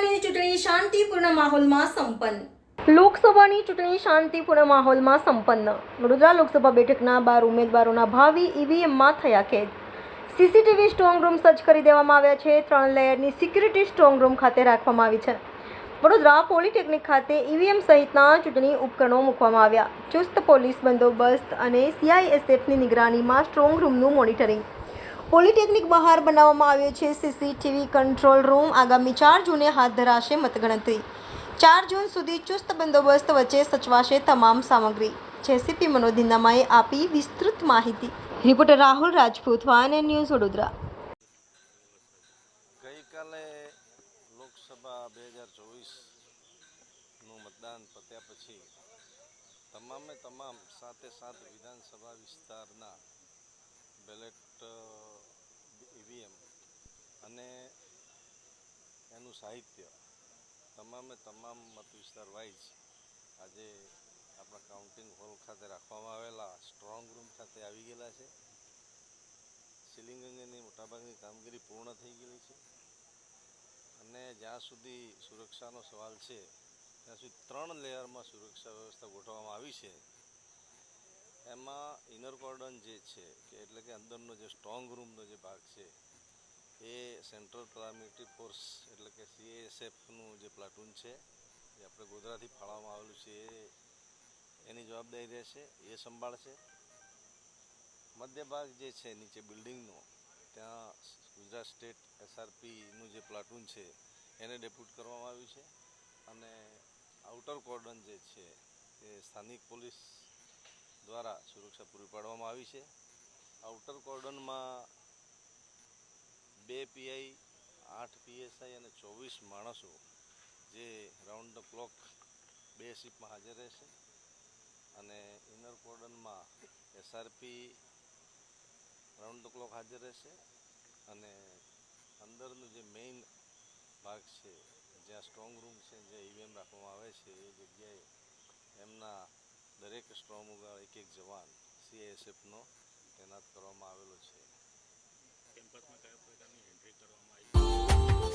લોકસભાની ચૂંટણી શાંતિપૂર્ણ માહોલમાં સંપન્ન. લોકસભાની ચૂંટણી શાંતિપૂર્ણ માહોલમાં સંપન્ન. વડોદરા લોકસભા બેઠકના બાર ઉમેદવારોના ભાવિ ઈવીએમમાં થયા કેદ સીસીટીવી સ્ટ્રોંગ રૂમ સજ્જ કરી દેવામાં આવ્યા છે. ત્રણ લેયરની સિક્યુરિટી સ્ટ્રોંગ રૂમ ખાતે રાખવામાં આવી છે. વડોદરા પોલિટેકનિક ખાતે ઈવીએમ સહિતના ચૂંટણી ઉપકરણો મૂકવામાં આવ્યા. ચુસ્ત પોલીસ બંદોબસ્ત અને સીઆઈએસએફની નિગરાનીમાં સ્ટ્રોંગ રૂમનું મોનિટરિંગ. પોલિટેકનિક બહાર બનાવવામાં આવ્યો છે. સીસીટીવી કંટ્રોલ રૂમ આગામી ચાર જૂને હાથ ધરાશે મતગણતરી. ચાર જૂન સુધી ચુસ્ત બંદોબસ્ત વચ્ચે સચવાશે તમામ સામગ્રી. જેસીપી મનોજ દિંદામાએ આપી વિસ્તૃત માહિતી. રિપોર્ટર રાહુલ રાજપૂત વાન ન્યૂઝ વડોદરા. ગઈકાલે લોકસભા બે હજાર ચોવીસનું મતદાન પત્યા પછી તમામે તમામ સાતે સાત વિધાનસભા વિસ્તારના બેલેટ ઈવીએમ અને એનું સાહિત્ય તમામે તમામ મત વિસ્તાર વાઇઝ આજે આપણા કાઉન્ટિંગ હોલ ખાતે રાખવામાં આવેલા સ્ટ્રોંગ રૂમ ખાતે આવી ગયેલા છે. સીલિંગ અંગેની મોટાભાગની કામગીરી પૂર્ણ થઈ ગયેલી છે. અને જ્યાં સુધી સુરક્ષાનો સવાલ છે, ત્યાં સુધી ત્રણ લેયરમાં સુરક્ષા વ્યવસ્થા ગોઠવવામાં આવી છે. એમાં ઇનર કોર્ડન જે છે, કે એટલે કે અંદરનો જે સ્ટ્રોંગ રૂમનો જે ભાગ છે, એ સેન્ટ્રલ પેરામિલિટરી ફોર્સ સીએએસએફનું જે પ્લાટૂન છે જે આપણે ગોધરાથી ફાળવવામાં આવેલું છે, એ એની જવાબદારી રહેશે, એ સંભાળશે. મધ્ય ભાગ જે છે, નીચે બિલ્ડિંગનો, ત્યાં ગુજરાત સ્ટેટ એસઆરપીનું જે પ્લાટૂન છે, એને ડેપ્યુટ કરવામાં આવ્યું છે. અને આઉટર કોર્ડન જે છે, એ સ્થાનિક પોલીસ દ્વારા સુરક્ષા પૂરી પાડવામાં આવી છે. આઉટર કોર્ડનમાં બે પીઆઈ આઠ પીએસઆઈ અને ચોવીસ માણસો જે રાઉન્ડ ધ ક્લોક બે શિપમાં હાજર રહેશે. અને ઇનર કોર્ડનમાં એસઆરપી રાઉન્ડ ધ ક્લોક હાજર રહેશે. અને અંદરનું જે મેઇન ભાગ છે, જ્યાં સ્ટ્રોંગ રૂમ છે જ્યાં ઈવીએમ રાખવામાં આવે છે, એ જગ્યાએ એમના દરેક સ્ટ્રોંગ રૂમ એક એક જવાન સીએસએફનો તૈનાત કરવામાં આવેલો છે.